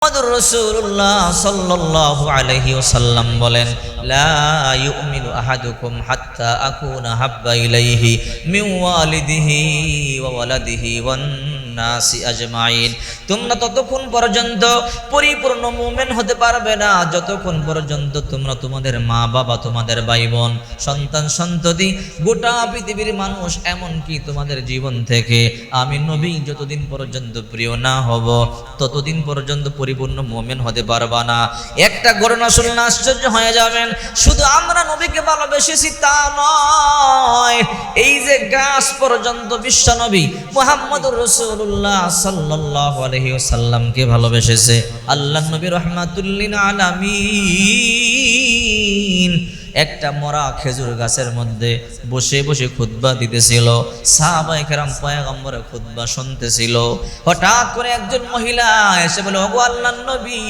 মুহাম্মদুর রাসূলুল্লাহ সাল্লাল্লাহু আলাইহি ওয়াসাল্লাম বলেন লা ইউমিনু আহাদুকুম হাত্তা আকুনা হাব্বা ইলাইহি মিন ওয়ালিদিহি ওয়া ওয়ালাদিহি ওয়ান নাসি আজমাইন। তোমরা ততক্ষণ পর্যন্ত পরিপূর্ণ মুমিন হতে পারবে না, যতক্ষণ পর্যন্ত তোমরা তোমাদের মা বাবা, তোমাদের ভাই বোন সন্তান, সন্ততি, গোটা পৃথিবীর মানুষ এমনকি তোমাদের জীবন থেকে আমি নবী যতদিন পর্যন্ত প্রিয় না হব, ততদিন পর্যন্ত পরিপূর্ণ মোমেন হতে পারবা না। একটা ঘটনা শুনলে আশ্চর্য হয়ে যাবেন, শুধু আমরা নবীকে ভালোবেসেছি তা নয়, এই যে গাছ পর্যন্ত বিশ্ব নবী মোহাম্মদুর রসুল্লাহ সাল্লাহ আলহি সাল্লামকে ভালোবেসেছে। আল্লাহ নবী রহমাতুল্লিন আলামিন। একটা মরা খেজুর গাছের মধ্যে বসে বসে খুতবা দিতেছিল। সাহাবাই কেরাম পয়গম্বরে খুতবা শুনতেছিল। হঠাৎ করে একজন মহিলা এসে বলে, ওগো আল্লাহ নবী,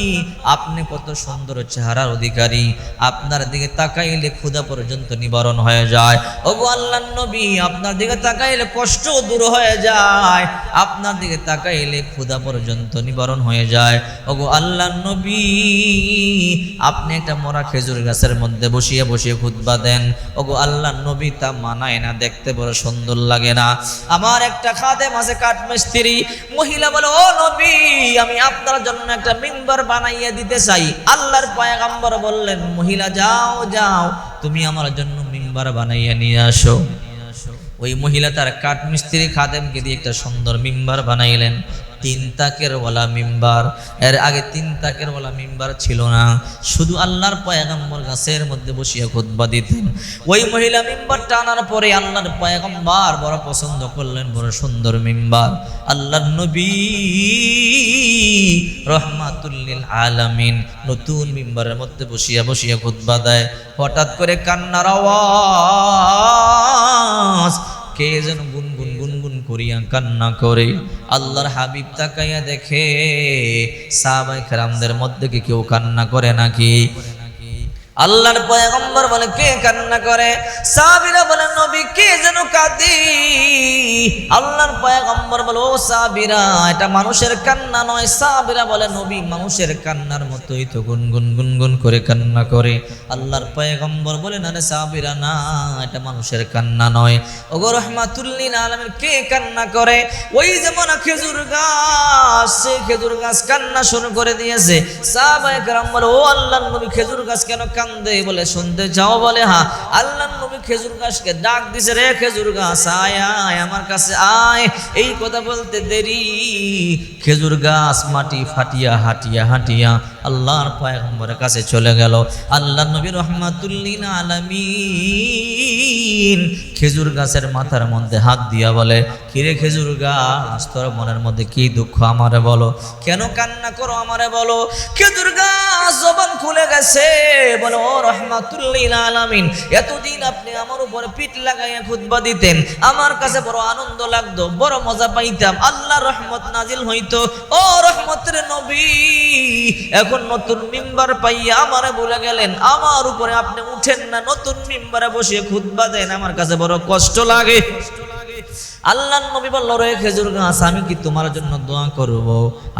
আপনি কত সুন্দর চেহারার অধিকারী। আপনার দিকে তাকাইলে ক্ষুধা পর্যন্ত নিবারণ হয়ে যায়। ওগো আল্লাহ নবী, আপনার দিকে তাকাইলে কষ্ট দূর হয়ে যায়। আপনার দিকে তাকাইলে ক্ষুধা পর্যন্ত নিবারণ হয়ে যায়। ওগো আল্লাহ নবী, আপনি একটা মরা খেজুর গাছের মধ্যে বসিয়ে বসিয়ে খুতবা দেন। ওগো আল্লাহ নবী তা মানায় না, দেখতে বড় সুন্দর লাগে না। আমার একটা খাদে মাঝে কাঠমিস্ত্রি, মহিলা বলে, ও নবী, আমি আপনার জন্য একটা মিম্বার বানাইয়া দিতে চাই। আল্লাহর পয়গাম্বর বললেন, মহিলা, যাও যাও, তুমি আমার জন্য মিম্বার বানাইয়া নিয়ে আসো। ওই মহিলা তার কাঠমিস্ত্রি খাদেমকে দিয়ে একটা সুন্দর মিম্বার বানাইলেন। তিন তাকের ওয়ালা মিম্বার। এর আগে তিন তাকের ওয়ালা মিম্বার ছিল না। শুধু আল্লাহর পয়গম্বর গাছের মধ্যে বসিয়া খুতবা দিতেন। ওই মহিলা মিম্বার টানার পরে আল্লাহর পয়গম্বর বড় পছন্দ করলেন, বড় সুন্দর মিম্বার। আল্লাহর নবী রহমাতুল্লিল আলামিন নতুন মিম্বারের মধ্যে বসিয়া বসিয়া খুতবা দেয়। হঠাৎ করে কান্নার আওয়াজ, কে যেন করিয়া কান্না করে। আল্লাহর হাবিব তাকাইয়া দেখে সাহাবাই খেরামদের মধ্যে কি কেউ কান্না করে নাকি? আল্লাহর পয়গম্বর বলে কে কান্না করে? সাবিরা বলে, নবী, কে যেন কাঁদি? আল্লাহর পয়গম্বর বলে, ও সাবিরা এটা মানুষের কান্না নয়। সাবিরা বলে, নবী, মানুষের কান্নার মতোই তো গুনগুন গুনগুন করে কান্না করে। আল্লাহর পয়গম্বর বলে, না রে সাবিরা না, এটা মানুষের কান্না নয়। ওগো রহমাতুল্লিন আলমের কে কান্না করে? ওই যেমন খেজুর গাছ সে খেজুর গাছ কান্না শুরু করে দিয়েছে। সাহাবায়ে কেরাম বলে, ও আল্লাহর নবী, খেজুর গাছ কেন কান্দে বলে শুনতে চাও বলে হ্যাঁ আল্লাহর নবী খেজুর গাছকে ডাক দিছে রে খেজুর গাছ, আয় আয়, আমার কাছে আয়। এই কথা বলতে দেরি। খেজুর গাছ মাটি ফাটিয়া, হাটিয়া হাটিয়া আল্লাহর পয়গম্বরের কাছে চলে গেল। আল্লাহ নবী রহমাতুল্লিন আলামিন খেজুর গাছের মাথার মধ্যে হাত দিয়া বলে, কিরে খেজুর গাছ, তোর মনের মধ্যে কি দুঃখ আমারে বলো? কেন কান্না করো আমারে বলো? খেজুর গাছ জবান খুলে গেছে। বলো ও রহমাতুল্লিন আলামিন। এতদিন আপনি আমার উপরে পিঠ লাগাইয়া খুতবা দিতেন। আমার কাছে বড় আনন্দ লাগতো, বড় মজা পাইতাম। আল্লাহ রহমত নাজিল হইতো। ও রহমতের নবী, এখন নতুন মিম্বার পাইয়া আমারে বলে গেলেন, আমার উপরে আপনি উঠেন না, নতুন মিম্বারে বসে খুতবা দেন। আমার কাছে বড় কষ্ট লাগে। আল্লাহ নবী বলল, রে খেজুর গাছ, আমি কি তোমার জন্য দোয়া করব?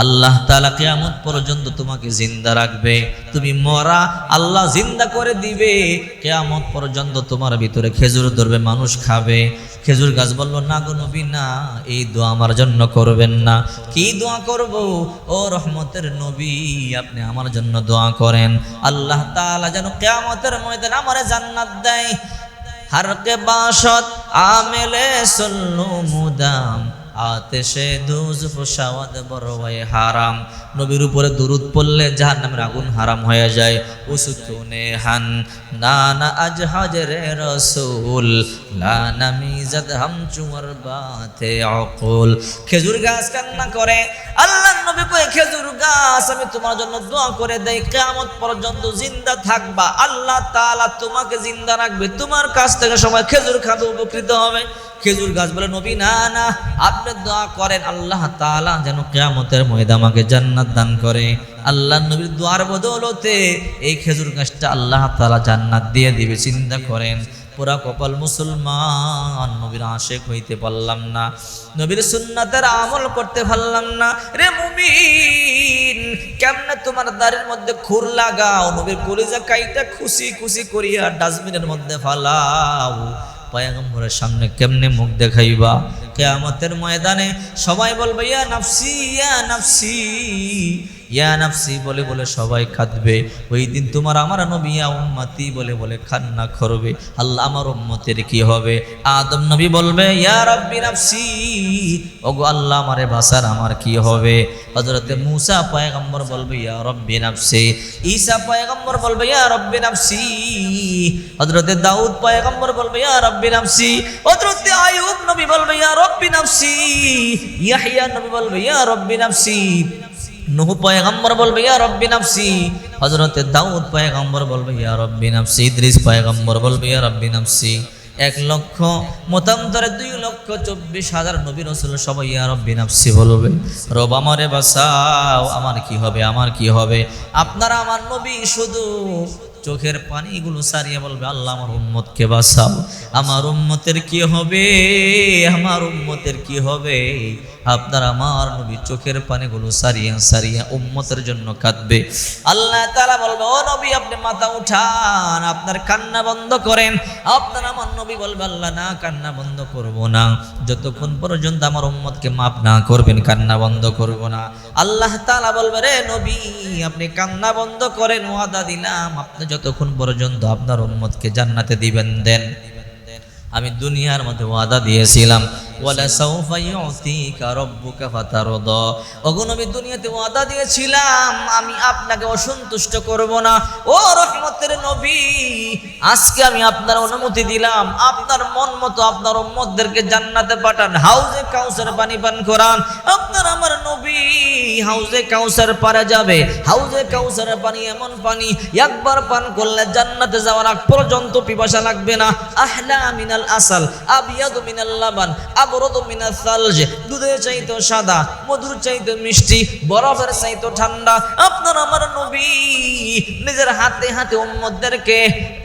আল্লাহ কিয়ামত পর্যন্ত তোমাকে জিন্দা রাখবে। তুমি মরা, আল্লাহ জিন্দা করে দিবে। কিয়ামত পর্যন্ত তোমার ভিতরে খেজুর ধরবে, মানুষ খাবে। খেজুর গাছ বলল, না গো নবী, না, এই দোয়া আমার জন্য করবেন না। কি দোয়া করব? ও রহমতের নবী, আপনি আমার জন্য দোয়া করেন। আল্লাহ তালা যেন কেয়ামতের ময়দানে আমারে জান্নাত দেয়। হরকে বাসত আমেলে সল্লু মুদাম। আতেশে দুজ ফুসাওয়াদ বড়ওয়াই হারাম। নবীর উপরে দুরুদ পড়লে জাহান্নামের আগুন হারাম হয়ে যায়। উসুতুনে হান, নানা আজ হাজরে রসুল, লানা মিজাদ হাম চুমর বাতে অকুল। খেজুর গাছ কান্না করে, আল্লাহ নবী কয়ে, খেজুর গাছ, আমি তোমার জন্য দোয়া করে দেই, কিয়ামত পর্যন্ত জিন্দা থাকবা। আল্লাহ তাআলা তোমাকে জিন্দা রাখবে। তোমার কাছ থেকে সবাই খেজুর খাবে, উপকৃত হবে। খেজুর গাছ বলে, নবী, না না, আপনি দোয়া করেন, আল্লাহ তাআলা যেন কিয়ামতের ময়দা আমাকে জান্নাত দান করে। আল্লাহ নবীর দোয়ার বদৌলতে এই খেজুর গাছটা আল্লাহ তাআলা জান্নাত দিয়ে দিবে, চিন্তা করেন। পুরা কপাল মুসলমান, নবীর আশেক হইতে পারলাম না। নবীর সুন্নাতের আমল করতে পারলাম না। রে মুমিন, কেমনে তোমার দাড়ির মধ্যে খুর লাগাও? নবীর কলিজা কাইটা খুশি খুশি করিয়া ডাস্টবিনের মধ্যে ফালাও। পয়গম্বরের সামনে কেমনে মুখ দেখাইবা? কেয়ামতের ময়দানে সবাই বলবে ইয়া নাফসি ইয়া নাফসি। ইয়া নাফসি বলে বলে সবাই কাঁদবে। ওই দিন তোমার আমার নবী ইয়া উম্মতি বলে বলে কান্না করবে। আল্লাহ আমার উম্মতের কি হবে? আদম নবী বলবে, ইয়া রব্বি নাফসি, ওগো আল্লাহ আমারে বাসার আমার কি হবে? হযরতে মূসা পয়গম্বর বলবে, ইয়া রব্বি নাফসি। ঈসা পয়গম্বর বলবে, ইয়া রব্বি নাফসি। হযরতে দাউদ পয়গম্বর বলবে, ইয়া রব্বি নাফসি। হযরতে আইয়ুব নবী বলবে, ইয়া রব্বি নাফসি। ইয়াহইয়া নবী বলবে, ইয়া রব্বি নাফসি। নূহ পয়গম্বর বলবে, ইয়া রব্বি নাফসি। হযরতে দাউদ পয়গম্বর বলবে, ইয়া রব্বি নাফসি। ইদ্রিস পয়গম্বর বলবে, ইয়া রব্বি নাফসি। এক লক্ষ, মতান্তরে দুই লক্ষ চব্বিশ হাজার নবী রসুল সবাই ইয়া রব্বি নাফসি বলবে, রব আমারে বাসাও আমার কি হবে, আমার কি হবে? আপনারা আমার নবী শুধু চোখের পানিগুলো সারিয়ে বলবে, আল্লাহ আমার উম্মতকে বাঁচাও, আমার উম্মতের কি হবে, আমার উম্মতের কি হবে? আপনার আমার নবী চোখের পানিগুলো সারিয়া সারিয়া উম্মতের জন্য কাঁদবে। আল্লাহ তালা বলবে, ও নবী, আপনি মাথা উঠান, আপনার কান্না বন্ধ করেন। আপনার আমার নবী বলবে, আল্লাহ, না, কান্না বন্ধ করব না। যতক্ষণ পর্যন্ত আমার উম্মতকে মাফ না করবেন, কান্না বন্ধ করব না। আল্লাহ তালা বলবে, রে নবী, আপনি কান্না বন্ধ করেন, ওয়াদা দিলাম। আপনি যতক্ষণ পর্যন্ত আপনার উম্মতকে জান্নাতে দিবেন, দেন। আমি দুনিয়ার মধ্যে ওয়াদা দিয়েছিলাম। ওয়ালা সাউফা ইউতিকা রাব্বুকা ফাতারদা। ওগো দুনিয়াতে ওয়াদা দিয়েছিলাম, আমি আপনাকে অসন্তুষ্ট করব না। ও রহমতের নবী, আজকে আমি আপনার অনুমতি দিলাম। আপনার মন মতো আপনার উম্মতদেরকে জান্নাতে পাঠান। হাউজে কাউসার পানি পান করান। আপনার আমার নবী হাউজে কাউসার পারা যাবে। হাউজে কাউসারের পানি এমন পানি, একবার পান করলে জান্নাতে যাওয়ার আগ পর্যন্ত পিপাসা লাগবে না। আহলা মিনাল আসাল, আবিয়াদ মিনাল লাবান সালজ দুধের চাইতো সাদা, মধুর চাইতো মিষ্টি, বরফের চাইতো ঠান্ডা। আপনার আমার নবী নিজের হাতে হাতে উম্মতদেরকে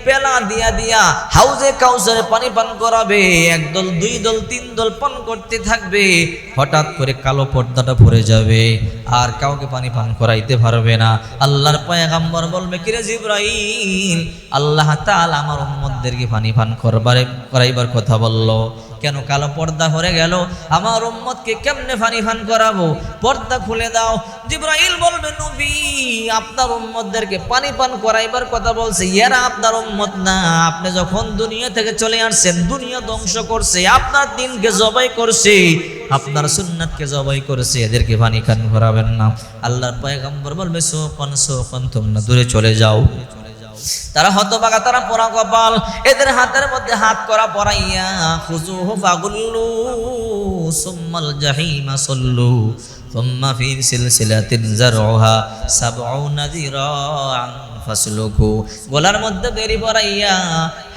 পেলা দিয়া দিয়া হাউজে কাউসারে পানি পান করাবে। একদল, দুই দল, তিন দল পান করতে থাকবে। হঠাৎ করে কালো পর্দাটা ভরে যাবে আর কাউকে পানি পান করাইতে পারবে না। আল্লাহর পয়গাম্বর বলবে, কিরে জিব্রাইল? আল্লাহ তাআলা আমার উম্মতদেরকে পানি পান করবারে করাইবার কথা বলল। কেন? কালো পর্দা হয়ে গেল। আমার উম্মতকে কেমনে ফানি ফান করাবো? পর্দা খুলে দাও। জিব্রাইল বলবে, নবী, আপনার উম্মতদেরকে পানি পান করাইবার কথা বলছে। এরা আপনার উম্মত না। আপনি যখন দুনিয়া থেকে চলে আসছেন, দুনিয়া ধ্বংস করছে, আপনার দিনকে জবাই করছে, আপনার সুন্নাতকে জবাই করেছে। এদেরকে পানি খান করাবেন না। আল্লাহর পয়গম্বর বলবে সোপন সোপন তোমরা দূরে চলে যাও। তারা হতবাগা তারা পরা কপাল এদের হাতের মধ্যে হাত করা পরাইয়া খুজু ফাগুল্লু সুম্মাল জাহিমা সল্লু ثم في سلسلة زرعها سبعون ذراعا ফাসলুকু গলার মধ্যে বেরি পরাইয়া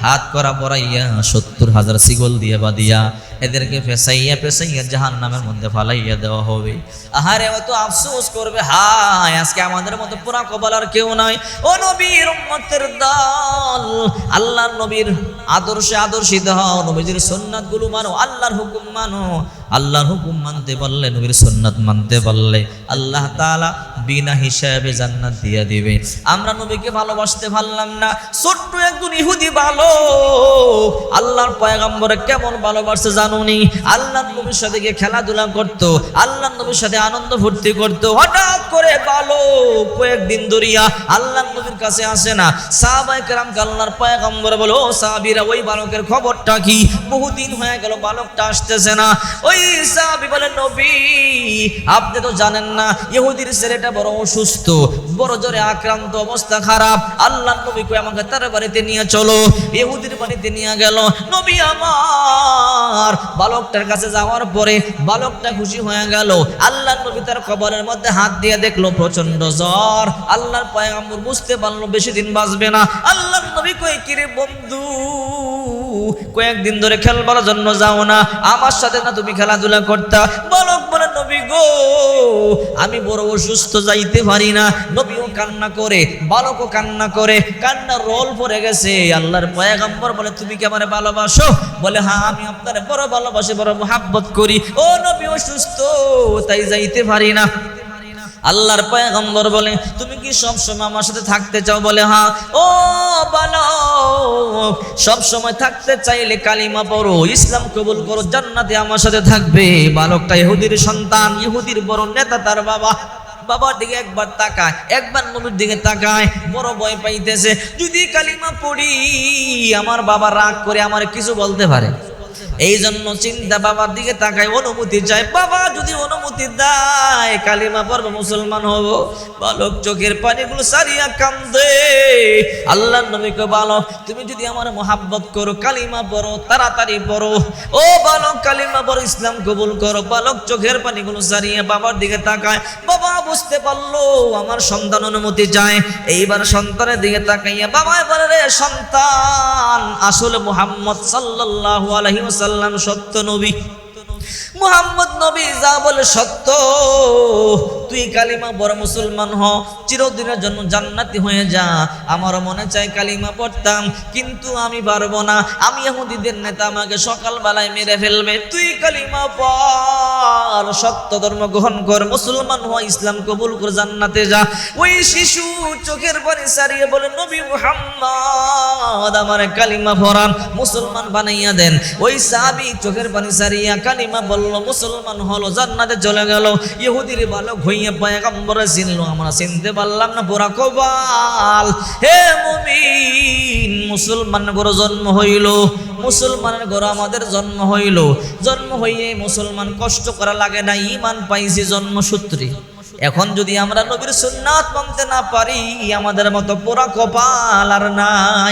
হাত করা পরাইয়া সত্তর হাজার সিগল দিয়ে বাদিয়া এদেরকে ফেসাইয়া ফেসাইয়া জাহান নামের মধ্যে ফালাইয়া দেওয়া হবে। আহারে অত আফসোস করবে। হায়, আজকে আমাদের মতো পুরা কপাল আর কেউ নাই। ও নবীর উম্মতের দল, আল্লাহর নবীর আদর্শে আদর্শিত হও, নবীজির সুন্নাতগুলো মানো, আল্লাহর হুকুম মানো। আল্লাহর হুকুম মানতে পারলে, নবীর সুন্নাত মানতে পারলে আল্লাহ তাআলা বিনা হিসাবে জান্নাত দিয়ে দিবে। আমরা নবীকে ভালোবাসতে পারলাম না। ছোট্ট একজন ইহুদি ভালো আল্লাহর পয়গম্বরে কেমন ভালোবাসতে জানুনি আল্লাহ নবীর সাথে গিয়ে খেলাধুলা করতো আল্লাহ নবীর সাথে আনন্দ ফুর্তি করতো। হঠাৎ করে ভালো কয়েকদিন ধরিয়া আল্লাহ নবীর কাছে আসে না। সাহাবায়ে কেরাম আল্লাহর পয়গম্বর বলো সাহাবীরা, ওই বালকের খবরটা কি? বহুদিন হয়ে গেল, বালকটা আসতেছে না। ওই সাহাবী বলে, নবী, আপনি তো জানেন না, ইহুদির ছেলেটা বড় অসুস্থ, বড় জোরে আক্রান্ত, অবস্থা খারাপ। আল্লাহ নবী কই, আমাকে তার বাড়িতে নিয়ে চলো। ইহুদির বাড়িতে নিয়ে গেল, নবী আমার বালকটার কাছে যাওয়ার পরে বালকটা খুশি হয়ে গেল। আল্লাহ নবী তার কবরের মধ্যে হাত দিয়ে দেখল প্রচণ্ড জ্বর। আল্লাহর পয়গম্বর বুঝতে পারল, বেশি দিন বাঁচবে না। আল্লাহ নবী কই কিরে বন্ধু, কয়েকদিন ধরে খেলবার জন্য যাও না। আমার সাথে না তুমি খেলাধুলা করতা? বলে নবী গো, আমি বড় অসুস্থ যাইতে পারি না। নবীও কান্না করে, বালকও কান্না করে কান্না রোল পড়ে গেছে। আল্লাহর পয়গম্বর বলে, তুমি কি আমার ভালোবাসো? বলে হ্যাঁ আমি আপনার বড় ভালোবাসি, বড় মোহাব্বত করি। ও নবী অসুস্থ, তাই যাইতে পারি না। আল্লাহর পয়গম্বর বলে, তুমি কি সব সময় আমার সাথে থাকতে চাও? বলে হ্যাঁ। ও বালক সব সময় থাকতে চাইলে কালিমা পড়ো, ইসলাম কবুল করো, জান্নাতে আমার সাথে থাকবে। বালকটা ইহুদির সন্তান, ইহুদির বড় নেতা তার বাবা। বাবার দিকে একবার তাকায়, একবার নবীর দিকে তাকায়, বড় ভয় পাইতেছে। যদি কালিমা পড়ি, আমার বাবা রাগ করে আমার কিছু বলতে পারে? এই জন্য চিন্তা বাবার দিকে তাকায়, অনুমতি চায়, বাবা, যদি অনুমতি দেয়, কালিমা পর্ব মুসলমান হব। বালক চোখের পানিগুলো সারিয়া কান্দে। আল্লাহ নবীকে বালক, তুমি যদি আমার মোহাব্বত করো, কালিমা পড়ো, তাড়াতাড়ি পড়ো। ও বালক, কালিমা পড়ো ইসলাম কবুল করো। বালক চোখের পানিগুলো সারিয়ে বাবার দিকে তাকায়, বাবা, বুঝতে পারল, আমার সন্তান অনুমতি চায়। এইবার সন্তানের দিকে তাকাইয়া, বাবা, এবারে রে, সন্তান। আসলে মুহাম্মদ সাল্লাল্লাহু আলাইহি ওয়াসাল্লাম সত্য নবী। মুহাম্মদ নবী যা বলে সত্য। তুই কালিমা বড় মুসলমান হ, চিরদিনের জন্য জান্নাতি হয়ে যা। আমার মনে চায় কালিমা পড়তাম, কিন্তু আমি পারব না। আমি ইহুদিদের নেতা, আমাকে সকালবেলায় মেরে ফেলবে। তুই কালিমা পড়, সত্য ধর্ম গ্রহণ কর, মুসলমান হ, ইসলাম কবুল কর, জান্নাতে যা। ওই শিশু চোখের পানি সারিয়ে বলে, নবী মুহাম্মদ, আমার কালিমা পড়ান, মুসলমান বানাইয়া দেন। ওই সাবি চোখের পানি সারিয়া কালিমা বলল মুসলমান হলো, জান্নাতে চলে গেল। ইহুদির বালক হইয়া পয়গম্বরে চিনলো আমরা চিনতে পারলাম না পুরা কবাল। হে মুমিন, মুসলমান গরো জন্ম হইল। মুসলমানের ঘর আমাদের জন্ম হইল। জন্ম হইয়ে মুসলমান কষ্ট করা লাগে না ইমান পাইছি জন্মসূত্রে। এখন যদি আমরা নবীর সুন্নাত মানতে না পারি, আমাদের মতো পোড়া কপাল আর নাই।